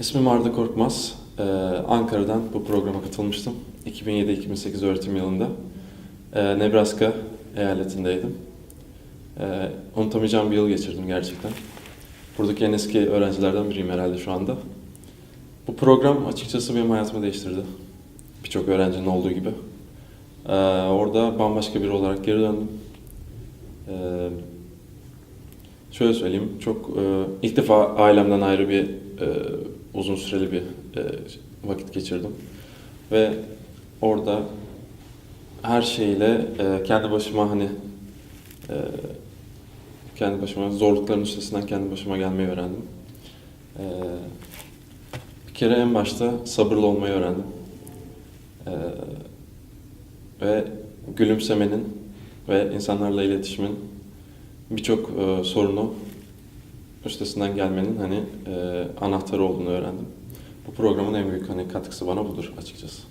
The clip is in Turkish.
İsmim Arda Korkmaz. Ee, Ankara'dan bu programa katılmıştım. 2007-2008 öğretim yılında. Ee, Nebraska eyaletindeydim. Ee, unutamayacağım bir yıl geçirdim gerçekten. Buradaki en eski öğrencilerden biriyim herhalde şu anda. Bu program açıkçası benim hayatımı değiştirdi. Birçok öğrencinin olduğu gibi. Ee, orada bambaşka biri olarak geri döndüm. Ee, şöyle söyleyeyim, çok e, ilk defa ailemden ayrı bir e, uzun süreli bir e, vakit geçirdim. Ve orada her şeyle e, kendi başıma hani e, kendi başıma zorlukların üstesinden kendi başıma gelmeyi öğrendim. E, bir kere en başta sabırlı olmayı öğrendim. E, ve gülümsemenin ve insanlarla iletişimin birçok e, sorunu üstesinden gelmenin hani e, anahtarı olduğunu öğrendim. Bu programın en büyük hani katkısı bana budur açıkçası.